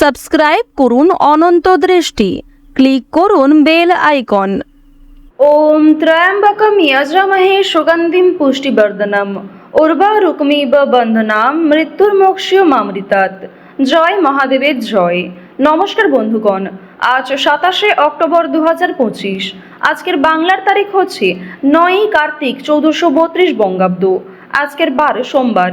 Subscribe করুন অনন্ত দৃষ্টি। Click করুন বেল আইকন। ওম ত্রয়ম্বকম যজমহে সুগন্ধিম পুষ্টিবর্ধনম। উর্বারুকমিব বন্ধনাম, মৃত্যুর মোক্ষীয় মামৃতাত। জয় মহাদেবের জয়। নমস্কার বন্ধুগণ, আজ সাতাশে অক্টোবর দু পঁচিশ। আজকের বাংলার তারিখ হচ্ছে নয়ই কার্তিক চৌদ্দশো বত্রিশ বঙ্গাব্দ। আজকের বার সোমবার।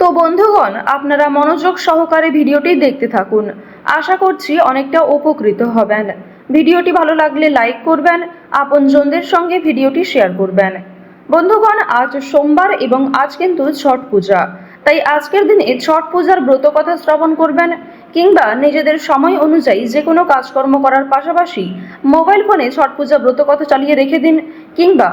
তো বন্ধুগণ, আপনারা মনোযোগ সহকারে ভিডিওটি দেখতে থাকুন। আশা করছি অনেকটা উপকৃত হবেন। ভিডিওটি ভালো লাগলে লাইক করবেন, আপনজনদের সঙ্গে ভিডিওটি শেয়ার করবেন। বন্ধুগণ, আজ সোমবার এবং আজ কিন্তু ছট পূজা। তাই আজকের দিনে ছট পূজার ব্রত কথা শ্রবণ করবেন কিংবা নিজেদের সময় অনুযায়ী যে কোনো কাজকর্ম করার পাশাপাশি মোবাইল ফোনে ছট পূজা ব্রত কথা চালিয়ে রেখে দিন কিংবা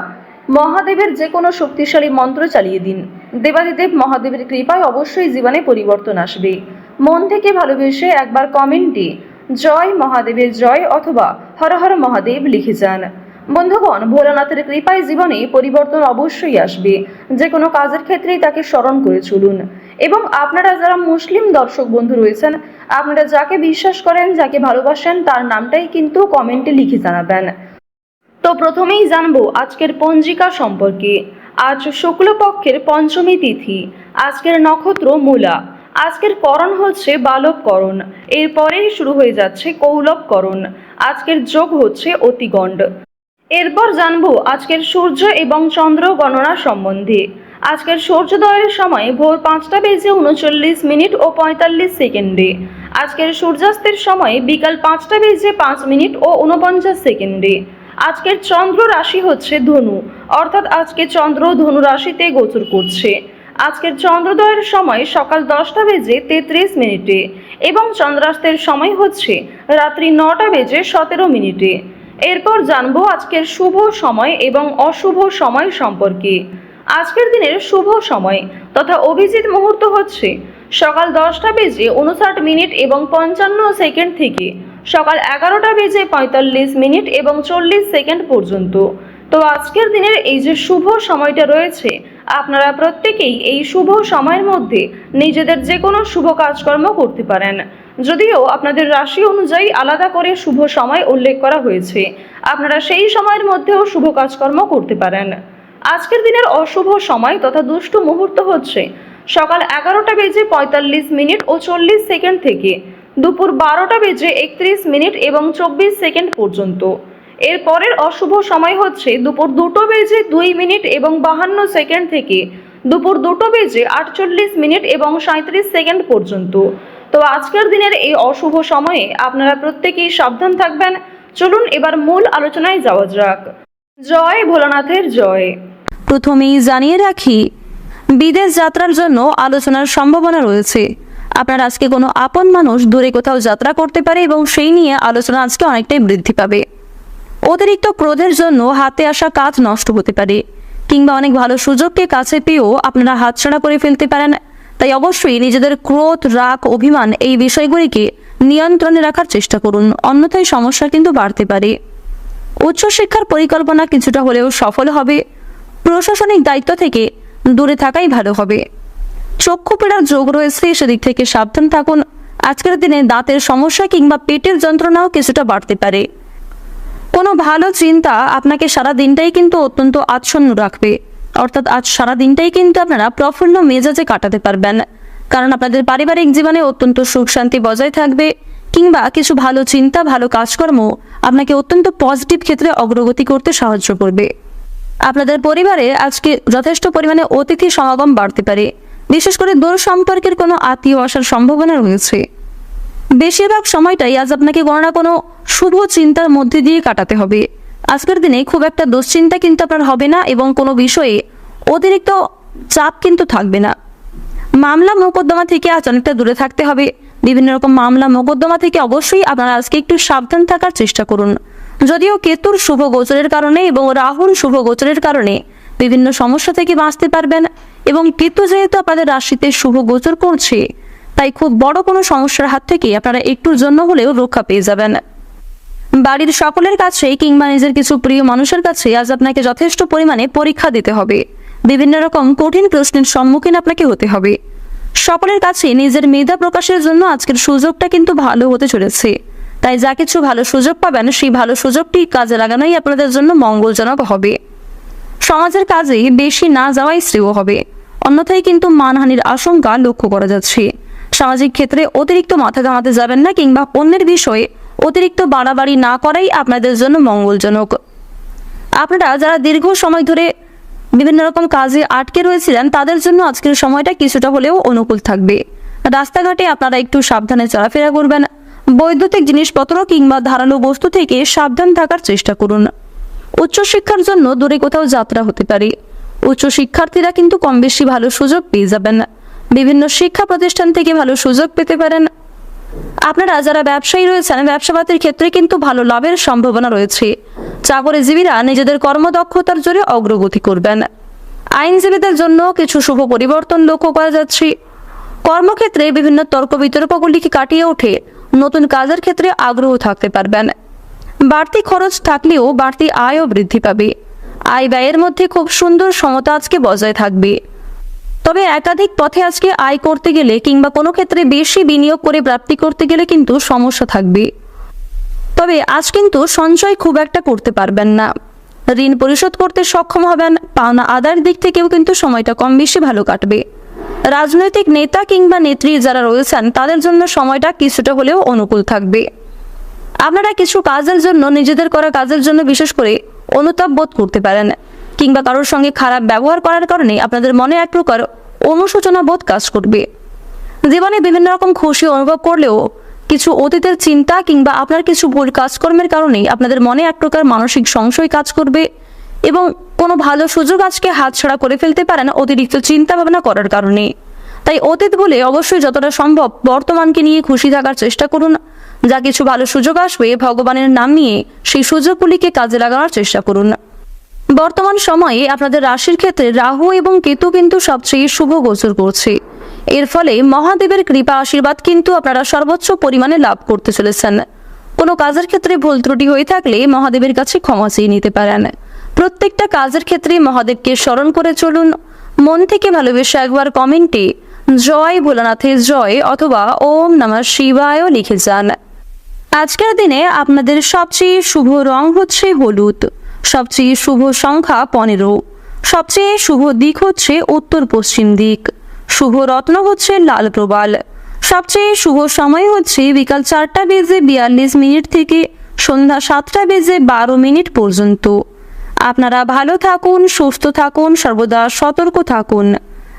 মহাদেবের যে কোনো শক্তিশালী মন্ত্র চালিয়ে দিন। দেবাদিদেব মহাদেবের কৃপায় অবশ্যই জীবনে পরিবর্তন আসবে। মন থেকে ভালোবেসে একবার কমেন্টে জয় মহাদেবের জয় অথবা হর হর মহাদেব লিখে যান। বন্ধুগণ, ভোলানাথের কৃপায় জীবনে পরিবর্তন অবশ্যই আসবে। যে কোনো কাজের ক্ষেত্রেই তাকে স্মরণ করে চলুন। এবং আপনারা যারা মুসলিম দর্শক বন্ধু রয়েছেন, আপনারা যাকে বিশ্বাস করেন, যাকে ভালোবাসেন, তার নামটাই কিন্তু কমেন্টে লিখে জানাবেন। তো প্রথমেই জানব আজকের পঞ্জিকা সম্পর্কে। আজ শুক্লপক্ষের পঞ্চমী তিথি। আজকের নক্ষত্র মূলা। আজকের করণ হচ্ছে বালবকরণ। এরপরেই শুরু হয়ে যাচ্ছে কৌলবকরণ। আজকের যোগ হচ্ছে অতিগণ্ড। এরপর জানব আজকের সূর্য এবং চন্দ্র গণনা সম্বন্ধে। আজকের সূর্যোদয়ের সময় ভোর পাঁচটা বেজে উনচল্লিশ মিনিট ও পঁয়তাল্লিশ সেকেন্ডে। আজকের সূর্যাস্তের সময় বিকাল পাঁচটা বেজে পাঁচ মিনিট ও উনপঞ্চাশ সেকেন্ডে। আজকের চন্দ্র রাশি হচ্ছে ধনু, অর্থাৎ আজকে চন্দ্র ধনু রাশিতে গোচর করছে। আজকের চন্দ্রোদয়ের সময় সকাল দশটা বেজে তেত্রিশ মিনিটে এবং চন্দ্রাস্তের সময় হচ্ছে রাত্রি নটা বেজে সতেরো মিনিটে। এরপর জানব আজকের শুভ সময় এবং অশুভ সময় সম্পর্কে। আজকের দিনের শুভ সময় তথা অভিজিৎ মুহূর্ত হচ্ছে সকাল দশটা বেজে উনষাট মিনিট এবং পঞ্চান্ন সেকেন্ড থেকে। সকাল এগারোটা বেজে পঁয়তাল্লিশ মিনিট এবং চল্লিশ সেকেন্ড পর্যন্ত। তো আজকের দিনের এই যে শুভ সময়টা রয়েছে, আপনারা প্রত্যেকেই এই শুভ সময়ের মধ্যে নিজেদের যে কোনো শুভ কাজকর্ম করতে পারেন। যদিও আপনাদের রাশি অনুযায়ী আলাদা করে শুভ সময় উল্লেখ করা হয়েছে, আপনারা সেই সময়ের মধ্যেও শুভ কাজকর্ম করতে পারেন। আজকের দিনের অশুভ সময় তথা দুষ্টু মুহূর্ত হচ্ছে সকাল এগারোটা বেজে পঁয়তাল্লিশ মিনিট ও চল্লিশ সেকেন্ড থেকে। দুপুর বারোটা বেজে একত্রিশ মিনিট এবং চব্বিশ সেকেন্ড পর্যন্ত। এর পরের অশুভ সময় হচ্ছে দুপুর দুটো বেজে দুই মিনিট এবং বাহান্ন সেকেন্ড থেকে দুপুর দুটো বেজে আটচল্লিশ মিনিট এবং সাঁত্রিশ সেকেন্ড পর্যন্ত। তো আজকের দিনের এই অশুভ সময়ে আপনারা প্রত্যেকেই সাবধান থাকবেন। চলুন এবার মূল আলোচনায় যাওয়া যাক। জয় ভোলানাথের জয়। প্রথমেই জানিয়ে রাখি, বিদেশ যাত্রার জন্য আলোচনার সম্ভাবনা রয়েছে। আপনার আজকে কোনো আপন মানুষ দূরে কোথাও যাত্রা করতে পারে এবং সেই নিয়ে আলোচনা আজকে অনেকটাই বৃদ্ধি পাবে। অতিরিক্ত ক্রোধের জন্য হাতে আসা কাজ নষ্ট হতে পারে কিংবা অনেক ভালো সুযোগকে কাছে পেয়েও আপনারা হাতছাড়া করে ফেলতে পারেন। তাই অবশ্যই নিজেদের ক্রোধ, রাগ, অভিমান এই বিষয়গুলিকে নিয়ন্ত্রণে রাখার চেষ্টা করুন। অন্যথায় সমস্যা কিন্তু বাড়তে পারে। উচ্চশিক্ষার পরিকল্পনা কিছুটা হলেও সফল হবে। প্রশাসনিক দায়িত্ব থেকে দূরে থাকাই ভালো হবে। চক্ষু পীড়ার যোগ রয়েছে, সেদিক থেকে সাবধান থাকুন। আজকের দিনে দাঁতের সমস্যা কিংবা পেটের যন্ত্রণাও কিছুটা বাড়তে পারে। কোনো ভালো চিন্তা আপনাকে সারা দিনটাই কিন্তু অত্যন্ত আচ্ছন্ন রাখবে। অর্থাৎ আজ সারা দিনটাই কিন্তু আপনারা প্রফুল্ল মেজাজে কাটাতে পারবেন। কারণ আপনাদের পারিবারিক জীবনে অত্যন্ত সুখ শান্তি বজায় থাকবে কিংবা কিছু ভালো চিন্তা, ভালো কাজকর্ম আপনাকে অত্যন্ত পজিটিভ ক্ষেত্রে অগ্রগতি করতে সাহায্য করবে। আপনাদের পরিবারে আজকে যথেষ্ট পরিমাণে অতিথি সমাগম বাড়তে পারে। বিশেষ করে দূর সম্পর্কের কোনো আত্মীয় আসার সম্ভাবনা রয়েছে। বেশিরভাগ সময়টাই আজ আপনাকে কোনো না কোনো শুভ চিন্তার মধ্যে দিয়ে কাটাতে হবে। আজকের দিনে খুব একটা দুশ্চিন্তা কিন্তু আপনার হবে না এবং কোনো বিষয়ে অতিরিক্ত চাপ কিন্তু থাকবে না। মামলা মোকদ্দমা থেকে আজ অনেকটা দূরে থাকতে হবে। বিভিন্ন রকম মামলা মোকদ্দমা থেকে অবশ্যই আপনারা আজকে একটু সাবধান থাকার চেষ্টা করুন। যদিও কেতুর শুভ গোচরের কারণে এবং রাহুর শুভ গোচরের কারণে বিভিন্ন সমস্যা থেকে বাঁচতে পারবেন এবং কেতু যেহেতু আপনাদের রাশিতে শুভ গোচর করছে, তাই খুব বড় কোনো সমস্যার হাত থেকে আপনারা একটুর জন্য হলেও রক্ষা পেয়ে যাবেন। বাড়ির সকলের কাছে কিংবা নিজের কিছু প্রিয় মানুষের কাছে আজ আপনাকে যথেষ্ট পরিমাণে পরীক্ষা দিতে হবে। বিভিন্ন রকম কঠিন প্রশ্নের সম্মুখীন আপনাকে হতে হবে। সকলের কাছে নিজের মেধা প্রকাশের জন্য আজকের সুযোগটা কিন্তু ভালো হতে চলেছে। তাই যা কিছু ভালো সুযোগ পাবেন, সেই ভালো সুযোগটি কাজে লাগানোই আপনাদের জন্য মঙ্গলজনক হবে। সমাজের কাজে বেশি না যাওয়াই শ্রেয় হবে। অন্যথায় কিন্তু মানহানির আশঙ্কা লক্ষ্য করা যাচ্ছে। সামাজিক ক্ষেত্রে অতিরিক্ত মাথা ঘামাতে যাবেন না কিংবা অন্যের বিষয়ে অতিরিক্ত বাড়াবাড়ি না করাই আপনাদের জন্য মঙ্গলজনক। আপনারা যারা দীর্ঘ সময় ধরে বিভিন্ন রকম কাজে আটকে রয়েছিলেন, তাদের জন্য আজকের সময়টা কিছুটা হলেও অনুকূল থাকবে। রাস্তাঘাটে আপনারা একটু সাবধানে চলাফেরা করবেন। বৈদ্যুতিক জিনিসপত্র কিংবা ধারালো বস্তু থেকে সাবধান থাকার চেষ্টা করুন। উচ্চশিক্ষার জন্য দূরে কোথাও যাত্রা হতে পারে। উচ্চ শিক্ষার্থীরা কিন্তু কম বেশি ভালো সুযোগ পেয়ে যাবেন। বিভিন্ন শিক্ষা প্রতিষ্ঠান থেকে ভালো সুযোগ পেতে পারেন। আপনারা যারা ব্যবসায়ী রয়েছেন, ব্যবসাপাতির ক্ষেত্রে কিন্তু ভালো লাভের সম্ভাবনা রয়েছে। চাকরিজীবীরা নিজেদের কর্মদক্ষতার জোরে অগ্রগতি করবেন। আইনজীবীদের জন্য কিছু শুভ পরিবর্তন লক্ষ্য করা যাচ্ছে। কর্মক্ষেত্রে বিভিন্ন তর্ক বিতর্কগুলিকে কাটিয়ে উঠে নতুন কাজের ক্ষেত্রে আগ্রহ থাকতে পারবেন। বাড়তি খরচ থাকলেও বাড়তি আয়ও বৃদ্ধি পাবে। আয় ব্যয়ের মধ্যে খুব সুন্দর সমতা আজকে বজায় থাকবে। তবে একাধিক পথে আজকে আয় করতে গেলে কিংবা কোনো ক্ষেত্রে বেশি বিনিয়োগ করে প্রাপ্তি করতে গেলে কিন্তু সমস্যা থাকবে। তবে আজ কিন্তু সঞ্চয় খুব একটা করতে পারবেন না। ঋণ পরিশোধ করতে সক্ষম হবেন, পাওনা আদায়ের দিক থেকেও কিন্তু সময়টা কম বেশি ভালো কাটবে। রাজনৈতিক নেতা কিংবা নেত্রী যারা রয়েছেন, তাদের জন্য সময়টা কিছুটা হলেও অনুকূল থাকবে। আপনারা কিছু কাজের জন্য, নিজেদের করা কাজের জন্য বিশেষ করে অনুতাপ বোধ করতে পারেন, কিংবা কারোর সঙ্গে খারাপ ব্যবহার করার কারণে আপনাদের মনে এক প্রকার অনুশোচনা বোধ কাজ করবে। জীবনে বিভিন্ন রকম খুশি অনুভব করলেও কিছু অতীতের চিন্তা কিংবা আপনার কিছু ভুল কাজকর্মের কারণেই আপনাদের মনে এক প্রকার মানসিক সংশয় কাজ করবে এবং কোনো ভালো সুযোগ আজকে হাতছাড়া করে ফেলতে পারেন অতিরিক্ত চিন্তা ভাবনা করার কারণে। তাই অতীত বলে অবশ্যই যতটা সম্ভব বর্তমানকে নিয়ে খুশি থাকার চেষ্টা করুন। যা কিছু ভালো সুযোগ আসবে, ভগবানের নাম নিয়ে সেই সুযোগগুলিকে কাজে লাগানোর চেষ্টা করুন। বর্তমান সময়ে আপনাদের রাশির ক্ষেত্রে রাহু এবং কেতু কিন্তু সবচেয়ে শুভ গোচর করছে। এর ফলে মহাদেবের কৃপা আশীর্বাদ কিন্তু আপনারা সর্বোচ্চ পরিমাণে লাভ করতে চলেছেন। কোনো কাজের ক্ষেত্রে ভুল ত্রুটি হয়ে থাকলে মহাদেবের কাছে ক্ষমা চেয়ে নিতে পারেন। প্রত্যেকটা কাজের ক্ষেত্রে মহাদেবকে স্মরণ করে চলুন। মন থেকে ভালোবেসে একবার কমেন্টে জয় ভোলানাথের জয় অথবা ওম নমঃ শিবায়ও লিখে যান। আজকের দিনে আপনাদের সবচেয়ে শুভ রং হচ্ছে হলুদ। সবচেয়ে শুভ সংখ্যা পনেরো। সবচেয়ে শুভ দিক হচ্ছে উত্তর পশ্চিম দিক। শুভ রত্ন হচ্ছে লাল প্রবাল। সবচেয়ে শুভ সময় হচ্ছে বিকাল চারটা বেজে বিয়াল্লিশ মিনিট থেকে সন্ধ্যা সাতটা বেজে বারো মিনিট পর্যন্ত। আপনারা ভালো থাকুন, সুস্থ থাকুন, সর্বদা সতর্ক থাকুন।